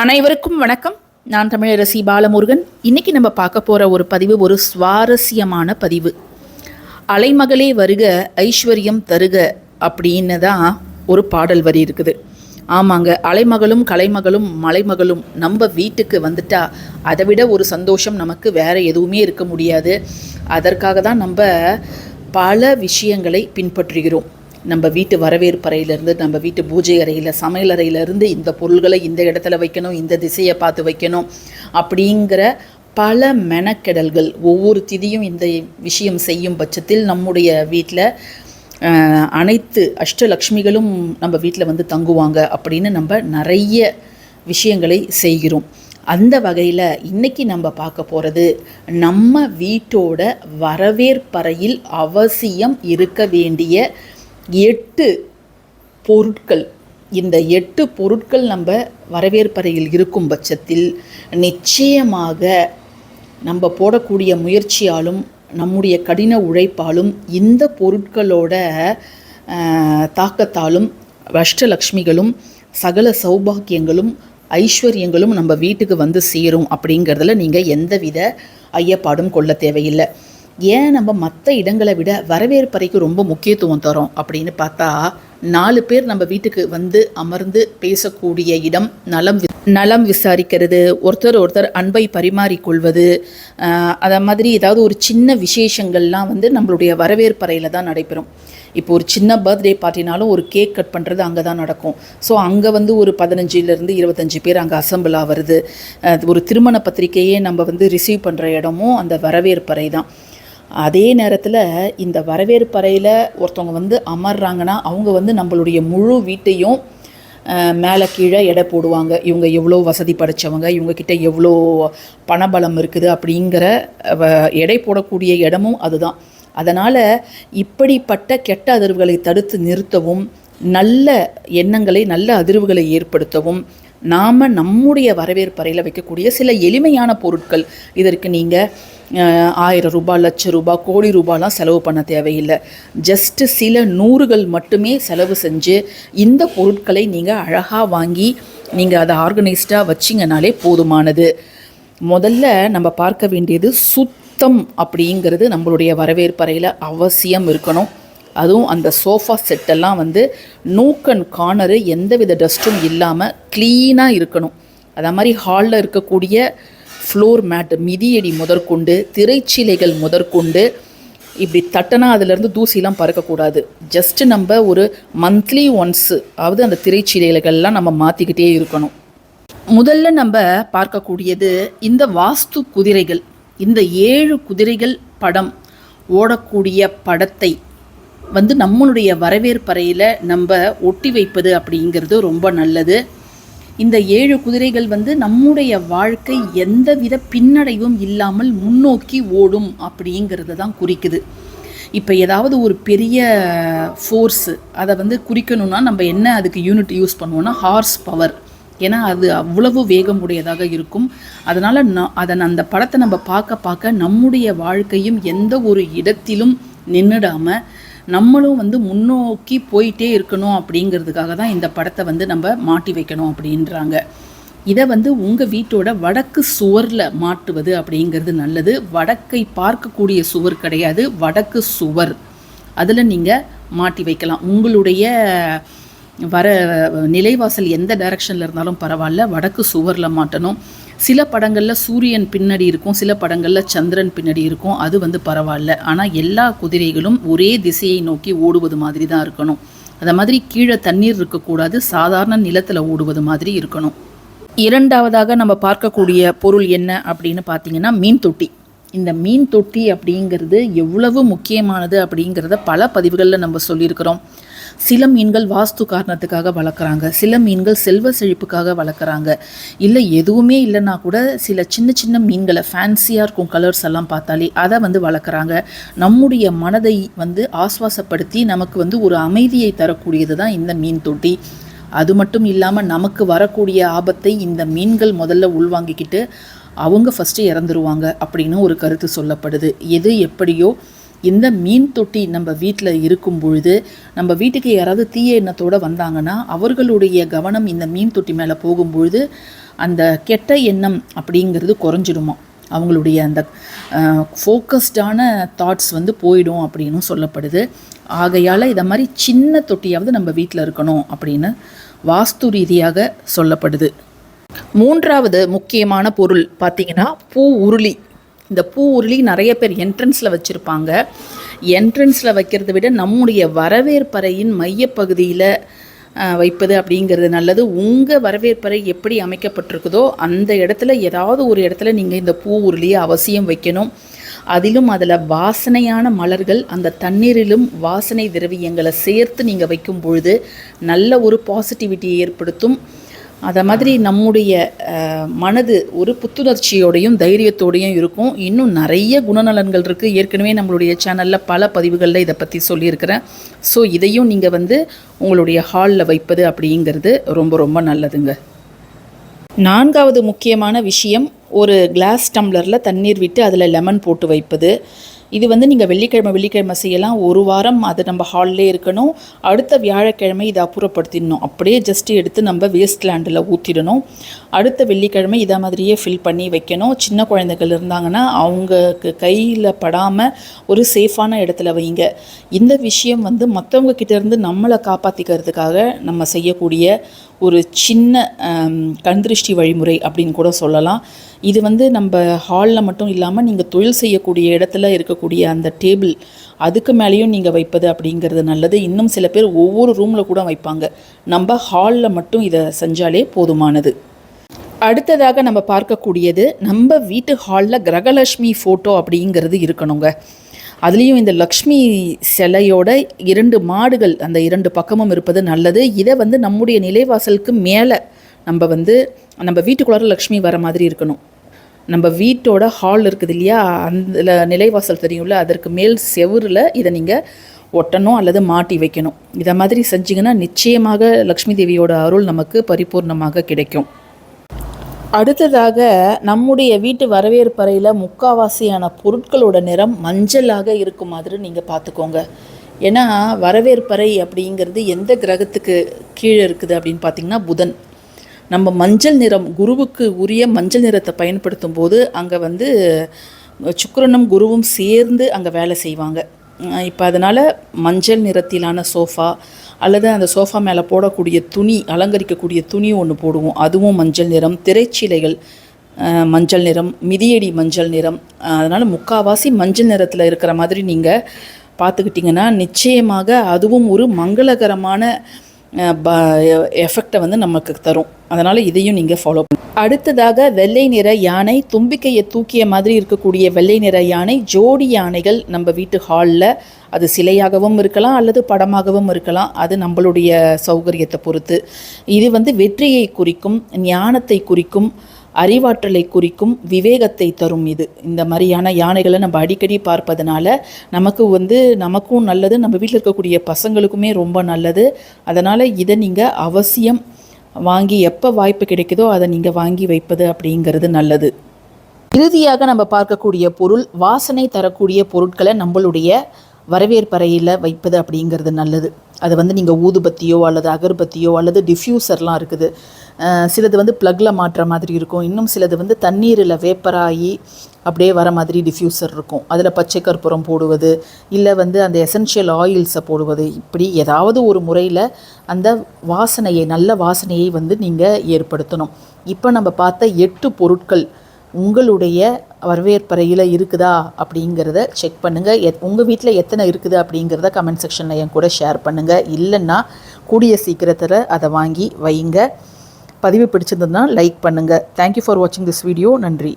அனைவருக்கும் வணக்கம். நான் தமிழரசி பாலமுருகன். இன்னைக்கு நம்ம பார்க்க போகிற ஒரு பதிவு ஒரு சுவாரஸ்யமான பதிவு. அலைமகளே வருக ஐஸ்வர்யம் தருக அப்படின்னு தான் ஒரு பாடல் வரி இருக்குது. ஆமாங்க அலைமகளும் கலைமகளும் மலைமகளும் நம்ம வீட்டுக்கு வந்துட்டா அதை விட ஒரு சந்தோஷம் நமக்கு வேற எதுவுமே இருக்க முடியாது. அதற்காக தான் நம்ம பல விஷயங்களை பின்பற்றுகிறோம். நம்ம வீட்டு வரவேற்பறையிலேருந்து நம்ம வீட்டு பூஜை அறையில் சமையல் அறையிலேருந்து இந்த பொருள்களை இந்த இடத்துல வைக்கணும் இந்த திசையை பார்த்து வைக்கணும் அப்படிங்கிற பல மெனக்கெடல்கள் ஒவ்வொரு திதியும் இந்த விஷயம் செய்யும் பட்சத்தில் நம்முடைய வீட்டில் அனைத்து அஷ்டலக்ஷ்மிகளும் நம்ம வீட்டில் வந்து தங்குவாங்க அப்படின்னு நம்ம நிறைய விஷயங்களை செய்கிறோம். அந்த வகையில் இன்னைக்கு நம்ம பார்க்க போகிறது நம்ம வீட்டோட வரவேற்பறையில் அவசியம் இருக்க வேண்டிய எட்டு பொருட்கள். இந்த எட்டு பொருட்கள் நம்ம வரவேற்பறையில் இருக்கும் பட்சத்தில் நிச்சயமாக நம்ம போடக்கூடிய முயற்சியாலும் நம்முடைய கடின உழைப்பாலும் இந்த பொருட்களோட தாக்கத்தாலும் அஷ்டலக்ஷ்மிகளும் சகல சௌபாக்கியங்களும் ஐஸ்வர்யங்களும் நம்ம வீட்டுக்கு வந்து சேரும் அப்படிங்கிறதுல நீங்கள் எந்தவித ஐயப்பாடும் கொள்ள தேவையில்லை. ஏன் நம்ம மற்ற இடங்களை விட வரவேற்பறைக்கு ரொம்ப முக்கியத்துவம் தரோம் அப்படின்னு பார்த்தா நாலு பேர் நம்ம வீட்டுக்கு வந்து அமர்ந்து பேசக்கூடிய இடம் நலம் நலம் விசாரிக்கிறது ஒருத்தர் ஒருத்தர் அன்பை பரிமாறிக்கொள்வது அதை மாதிரி ஏதாவது ஒரு சின்ன விசேஷங்கள்லாம் வந்து நம்மளுடைய வரவேற்பறையில் தான் நடைபெறும். இப்போ ஒரு சின்ன பர்த்டே பார்ட்டினாலும் ஒரு கேக் கட் பண்ணுறது அங்கே தான் நடக்கும். ஸோ அங்கே வந்து ஒரு பதினஞ்சுலேருந்து இருபத்தஞ்சி பேர் அங்கே அசம்பிள் ஆகிறது ஒரு திருமண பத்திரிக்கையே நம்ம வந்து ரிசீவ் பண்ணுற இடமும் அந்த வரவேற்பறை தான். அதே நேரத்தில் இந்த வரவேற்பறையில் ஒருத்தவங்க வந்து அமர்றாங்கன்னா அவங்க வந்து நம்மளுடைய முழு வீட்டையும் மேலே கீழே எடை போடுவாங்க. இவங்க எவ்வளோ வசதி படைச்சவங்க இவங்கக்கிட்ட எவ்வளோ பணபலம் இருக்குது அப்படிங்கிற எடை போடக்கூடிய இடமும் அதுதான். அதனால் இப்படிப்பட்ட கெட்ட அதிர்வுகளை தடுத்து நிறுத்தவும் நல்ல எண்ணங்களை நல்ல அதிர்வுகளை ஏற்படுத்தவும் நாம் நம்முடைய வரவேற்பறையில் வைக்கக்கூடிய சில எளிமையான பொருட்கள். இதற்கு நீங்கள் ஆயிரம் ரூபாய் லட்ச ரூபாய் கோடி ரூபாய்லாம் செலவு பண்ண தேவையில்லை. ஜஸ்ட்டு சில நூறுகள் மட்டுமே செலவு செஞ்சு இந்த பொருட்களை நீங்கள் அழகாக வாங்கி நீங்கள் அதை ஆர்கனைஸ்டாக வச்சிங்கனாலே போதுமானது. முதல்ல நம்ம பார்க்க வேண்டியது சுத்தம் அப்படிங்கிறது நம்மளுடைய வரவேற்பறையில் அவசியம் இருக்கணும். அதுவும் அந்த சோஃபா செட்டெல்லாம் வந்து நூக்கன் கார்னரு எந்தவித டஸ்ட்டும் இல்லாமல் க்ளீனாக இருக்கணும். அதே மாதிரி ஹாலில் இருக்கக்கூடிய ஃப்ளோர் மேட் மிதியடி முதற்கொண்டு திரைச்சீலைகள் முதற்கொண்டு இப்படி தட்டனா அதுலேருந்து தூசிலாம் பறக்கக்கூடாது. ஜஸ்ட் நம்ம ஒரு மந்த்லி ஒன்ஸு அதாவது அந்த திரைச்சீலைகள்லாம் நம்ம மாற்றிக்கிட்டே இருக்கணும். முதல்ல நம்ம பார்க்கக்கூடியது இந்த வாஸ்து குதிரைகள் இந்த ஏழு குதிரைகள் படம் ஓடக்கூடிய படத்தை வந்து நம்மளுடைய வரவேற்பறையில் நம்ம ஒட்டி வைப்பது அப்படிங்கிறது ரொம்ப நல்லது. இந்த ஏழு குதிரைகள் வந்து நம்முடைய வாழ்க்கை எந்தவித பின்னடைவும் இல்லாமல் முன்னோக்கி ஓடும் அப்படிங்கிறது தான் குறிக்குது. இப்போ ஏதாவது ஒரு பெரிய ஃபோர்ஸு அதை வந்து குறிக்கணும்னா நம்ம என்ன அதுக்கு யூனிட் யூஸ் பண்ணுவோம்னா ஹார்ஸ் பவர் ஏன்னா அது அவ்வளவு வேகம் உடையதாக இருக்கும். அதனால் நான் அதன் அந்த படத்தை நம்ம பார்க்க பார்க்க நம்முடைய வாழ்க்கையும் எந்த ஒரு இடத்திலும் நின்றுடாமல் நம்மளும் வந்து முன்னோக்கி போயிட்டே இருக்கணும் அப்படிங்கிறதுக்காக தான் இந்த படத்தை வந்து நம்ம மாட்டி வைக்கணும் அப்படின்றாங்க. இதை வந்து உங்கள் வீட்டோட வடக்கு சுவரில் மாட்டுவது அப்படிங்கிறது நல்லது. வடக்கை பார்க்கக்கூடிய சுவர் கிடையாது. வடக்கு சுவர். அதில் நீங்கள் மாட்டி வைக்கலாம். உங்களுடைய வர நிலைவாசல் எந்த டைரக்ஷனில் இருந்தாலும் பரவாயில்ல. வடக்கு சுவரில் மாட்டணும். சில படங்களில் சூரியன் பின்னாடி இருக்கும் சில படங்களில் சந்திரன் பின்னாடி இருக்கும். அது வந்து பரவாயில்ல. ஆனால் எல்லா குதிரைகளும் ஒரே திசையை நோக்கி ஓடுவது மாதிரி தான் இருக்கணும். அதை மாதிரி கீழே தண்ணீர் இருக்கக்கூடாது. சாதாரண நிலத்தில் ஓடுவது மாதிரி இருக்கணும். இரண்டாவதாக நம்ம பார்க்கக்கூடிய பொருள் என்ன அப்படின்னு பார்த்தீங்கன்னா மீன் தொட்டி. இந்த மீன் தொட்டி அப்படிங்கிறது எவ்வளவு முக்கியமானது அப்படிங்கிறத பல பதிவுகளில் நம்ம சொல்லியிருக்கிறோம். சில மீன்கள் வாஸ்து காரணத்துக்காக வளர்க்குறாங்க. சில மீன்கள் செல்வ செழிப்புக்காக வளர்க்குறாங்க. இல்லை எதுவுமே இல்லைன்னா கூட சில சின்ன சின்ன மீன்களை ஃபேன்சியாக இருக்கும் கலர்ஸ் எல்லாம் பார்த்தாலே அதை வந்து வளர்க்குறாங்க. நம்முடைய மனதை வந்து ஆஸ்வாசப்படுத்தி நமக்கு வந்து ஒரு அமைதியை தரக்கூடியது தான் இந்த மீன் தொட்டி. அது மட்டும் இல்லாமல் நமக்கு வரக்கூடிய ஆபத்தை இந்த மீன்கள் முதல்ல உள்வாங்கிக்கிட்டு அவங்க ஃபஸ்ட்டு இறந்துருவாங்க அப்படின்னு ஒரு கருத்து சொல்லப்படுது. எது எப்படியோ இந்த மீன் தொட்டி நம்ம வீட்டில் இருக்கும் பொழுது நம்ம வீட்டுக்கு யாராவது தீய எண்ணத்தோடு வந்தாங்கன்னா அவர்களுடைய கவனம் இந்த மீன் தொட்டி மேலே போகும்பொழுது அந்த கெட்ட எண்ணம் அப்படிங்கிறது குறைஞ்சிடுமா? அவங்களுடைய அந்த ஃபோக்கஸ்டான தாட்ஸ் வந்து போயிடும் அப்படின்னு சொல்லப்படுது. ஆகையால் இதை மாதிரி சின்ன தொட்டியாவது நம்ம வீட்டில் இருக்கணும் அப்படின்னு வாஸ்து ரீதியாக சொல்லப்படுது. மூன்றாவது முக்கியமான பொருள் பார்த்திங்கன்னா பூ உருளி. இந்த பூ உருளி நிறைய பேர் என்ட்ரன்ஸில் வச்சுருப்பாங்க. என்ட்ரன்ஸில் வைக்கிறத விட நம்முடைய வரவேற்பறையின் மையப்பகுதியில் வைப்பது அப்படிங்கிறது நல்லது. உங்கள் வரவேற்பறை எப்படி அமைக்கப்பட்டிருக்குதோ அந்த இடத்துல ஏதாவது ஒரு இடத்துல நீங்கள் இந்த பூ உருளியை அவசியம் வைக்கணும். அதிலும் அதில் வாசனையான மலர்கள் அந்த தண்ணீரிலும் வாசனை திரவியங்களை சேர்த்து நீங்கள் வைக்கும் பொழுது நல்ல ஒரு பாசிட்டிவிட்டியை ஏற்படுத்தும். அதை மாதிரி நம்முடைய மனது ஒரு புத்துணர்ச்சியோடையும் தைரியத்தோடையும் இருக்கும். இன்னும் நிறைய குணநலன்கள் இருக்குது ஏற்கனவே நம்மளுடைய சேனலில் பல பதிவுகளில் இதை பற்றி சொல்லியிருக்கிறேன். ஸோ இதையும் நீங்கள் வந்து உங்களுடைய ஹாலில் வைப்பது அப்படிங்கிறது ரொம்ப ரொம்ப நல்லதுங்க. நான்காவது முக்கியமான விஷயம் ஒரு கிளாஸ் டம்ளரில் தண்ணீர் விட்டு அதில் லெமன் போட்டு வைப்பது. இது வந்து நீங்கள் வெள்ளிக்கிழமை வெள்ளிக்கிழமை செய்யலாம். ஒரு வாரம் அது நம்ம ஹாலிலே இருக்கணும். அடுத்த வியாழக்கிழமை இதை அப்புறப்படுத்திடணும். அப்படியே ஜஸ்ட் எடுத்து நம்ம வேஸ்ட் லேண்டில் ஊற்றிடணும் அடுத்த வெள்ளிக்கிழமை இதை மாதிரியே ஃபில் பண்ணி வைக்கணும். சின்ன குழந்தைகள் இருந்தாங்கன்னா அவங்களுக்கு கையில் படாமல் ஒரு சேஃபான இடத்துல வைங்க. இந்த விஷயம் வந்து மற்றவங்க கிட்டேருந்து நம்மளை காப்பாற்றிக்கிறதுக்காக நம்ம செய்யக்கூடிய ஒரு சின்ன கண்திருஷ்டி வழிமுறை அப்படின்னு கூட சொல்லலாம். இது வந்து நம்ம ஹாலில் மட்டும் இல்லாமல் நீங்கள் தொழில் செய்யக்கூடிய இடத்துல இருக்க இருக்கக்கூடிய அந்த டேபிள் அதுக்கு மேலேயும் நீங்கள் வைப்பது அப்படிங்கிறது நல்லது. இன்னும் சில பேர் ஒவ்வொரு ரூமில் கூட வைப்பாங்க. நம்ம ஹாலில் மட்டும் இதை செஞ்சாலே போதுமானது. அடுத்ததாக நம்ம பார்க்கக்கூடியது நம்ம வீட்டு ஹாலில் கிரகலட்சுமி ஃபோட்டோ அப்படிங்கிறது இருக்கணுங்க. அதுலேயும் இந்த லக்ஷ்மி சிலையோட இரண்டு மாடுகள் அந்த இரண்டு பக்கமும் இருப்பது நல்லது. இதை வந்து நம்முடைய நிலைவாசலுக்கு மேலே நம்ம வந்து நம்ம வீட்டுக்குள்ளார லக்ஷ்மி வர மாதிரி இருக்கணும். நம்ம வீட்டோட ஹால் இருக்குது இல்லையா? அந்த நிலைவாசல் தெரியும்ல அதற்கு மேல் செவுரில் இதை நீங்கள் ஒட்டணும் அல்லது மாட்டி வைக்கணும். இதை மாதிரி செஞ்சிங்கன்னா நிச்சயமாக லக்ஷ்மி தேவியோட அருள் நமக்கு பரிபூர்ணமாக கிடைக்கும். அடுத்ததாக நம்முடைய வீட்டு வரவேற்பறையில் முக்காவாசியான பொருட்களோட நிறம் மஞ்சளாக இருக்கும் மாதிரி நீங்கள் பார்த்துக்கோங்க. ஏன்னா வரவேற்பறை அப்படிங்கிறது எந்த கிரகத்துக்கு கீழே இருக்குது அப்படின்னு பார்த்தீங்கன்னா புதன். நம்ம மஞ்சள் நிறம் குருவுக்கு உரிய மஞ்சள் நிறத்தை பயன்படுத்தும் போது அங்கே வந்து சுக்கரனும் குருவும் சேர்ந்து அங்கே வேலை செய்வாங்க. இப்போ அதனால் மஞ்சள் நிறத்திலான சோஃபா அல்லது அந்த சோஃபா மேலே போடக்கூடிய துணி அலங்கரிக்கக்கூடிய துணி ஒன்று போடுவோம். அதுவும் மஞ்சள் நிறம் திரைச்சீலைகள் மஞ்சள் நிறம் மிதியடி மஞ்சள் நிறம். அதனால் முக்காவாசி மஞ்சள் நிறத்தில் இருக்கிற மாதிரி நீங்கள் பார்த்துக்கிட்டிங்கன்னா நிச்சயமாக அதுவும் ஒரு மங்களகரமான எஃபெக்டை வந்து நமக்கு தரும். அதனால் இதையும் நீங்கள் ஃபாலோ பண்ண. அடுத்ததாக வெள்ளை நிற யானை தும்பிக்கையை தூக்கிய மாதிரி இருக்கக்கூடிய வெள்ளை நிற யானை ஜோடி யானைகள் நம்ம வீட்டு ஹாலில் அது சிலையாகவும் இருக்கலாம் அல்லது படமாகவும் இருக்கலாம். அது நம்மளுடைய சௌகரியத்தை பொறுத்து. இது வந்து வெற்றியை குறிக்கும் ஞானத்தை குறிக்கும் அறிவாற்றலை குறிக்கும் விவேகத்தை தரும் இது. இந்த மாதிரியான யானைகளை நம்ம அடிக்கடி பார்ப்பதனால நமக்கு வந்து நமக்கும் நல்லது நம்ம வீட்டில் இருக்கக்கூடிய பசங்களுக்குமே ரொம்ப நல்லது. அதனால் இதை நீங்கள் அவசியம் வாங்கி எப்போ வாய்ப்பு கிடைக்குதோ அதை நீங்கள் வாங்கி வைப்பது அப்படிங்கிறது நல்லது. இறுதியாக நம்ம பார்க்கக்கூடிய பொருள் வாசனை தரக்கூடிய பொருட்களை நம்மளுடைய வரவேற்பறையில் வைப்பது அப்படிங்கிறது நல்லது. அது வந்து நீங்கள் ஊதுபத்தியோ அல்லது அகர்பத்தியோ அல்லது டிஃப்யூசர்லாம் இருக்குது. சிலது வந்து ப்ளக்கில் மாட்டுற மாதிரி இருக்கும். இன்னும் சிலது வந்து தண்ணீரில் வேப்பராகி அப்படியே வர மாதிரி டிஃப்யூசர் இருக்கும். அதில் பச்சை கற்பூரம் போடுவது இல்லை வந்து அந்த எசென்ஷியல் ஆயில்ஸை போடுவது. இப்படி ஏதாவது ஒரு முறையில் அந்த வாசனையை நல்ல வாசனையை வந்து நீங்கள் ஏற்படுத்தணும். இப்போ நம்ம பார்த்த எட்டு பொருட்கள் உங்களுடைய வரவேற்பறையில் இருக்குதா அப்படிங்கிறத செக் பண்ணுங்கள் எத் உங்கள் வீட்டில் எத்தனை இருக்குது அப்படிங்கிறத கமெண்ட் செக்ஷனில் என் கூட ஷேர் பண்ணுங்கள் இல்லைன்னா கூடிய சீக்கிரத்தில் அதை வாங்கி வைங்க. பதிவு பிடிச்சிருந்ததுன்னா லைக் பண்ணுங்கள் தேங்க்யூ ஃபார் வாட்சிங் திஸ் வீடியோ நன்றி.